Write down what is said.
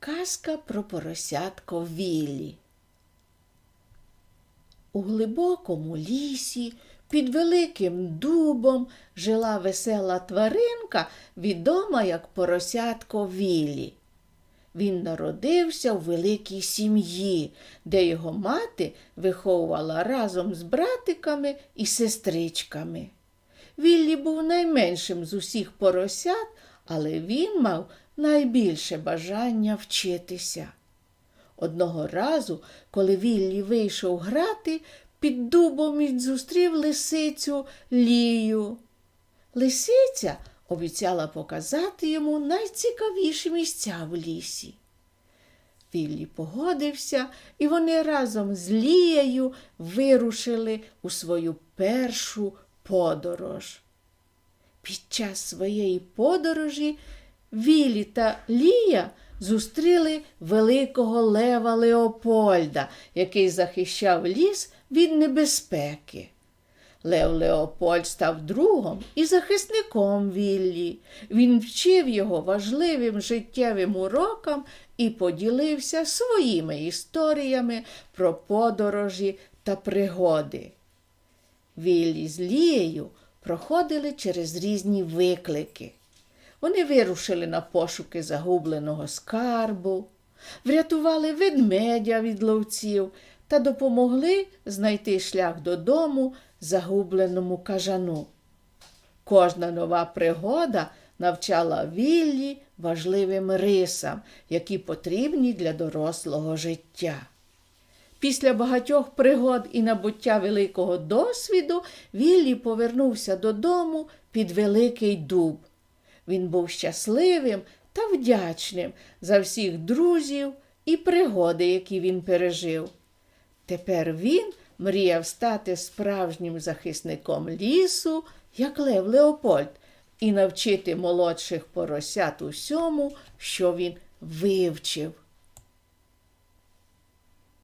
Казка про поросятко Віллі. У глибокому лісі під великим дубом жила весела тваринка, відома як поросятко Віллі. Він народився в великій сім'ї, де його мати виховувала разом з братиками і сестричками. Віллі був найменшим з усіх поросят, але він мав найбільше бажання вчитися. Одного разу, коли Віллі вийшов грати, під дубом зустрів лисицю Лію. Лисиця обіцяла показати йому найцікавіші місця в лісі. Віллі погодився, і вони разом з Лією вирушили у свою першу подорож. Під час своєї подорожі Віллі та Лія зустріли великого лева Леопольда, який захищав ліс від небезпеки. Лев Леопольд став другом і захисником Віллі. Він вчив його важливим життєвим урокам і поділився своїми історіями про подорожі та пригоди. Віллі з Лією проходили через різні виклики. Вони вирушили на пошуки загубленого скарбу, врятували ведмедя від ловців та допомогли знайти шлях додому загубленому кажану. Кожна нова пригода навчала Віллі важливим рисам, які потрібні для дорослого життя. Після багатьох пригод і набуття великого досвіду Віллі повернувся додому під великий дуб. Він був щасливим та вдячним за всіх друзів і пригоди, які він пережив. Тепер він мріяв стати справжнім захисником лісу, як Лев Леопольд, і навчити молодших поросят усьому, що він вивчив.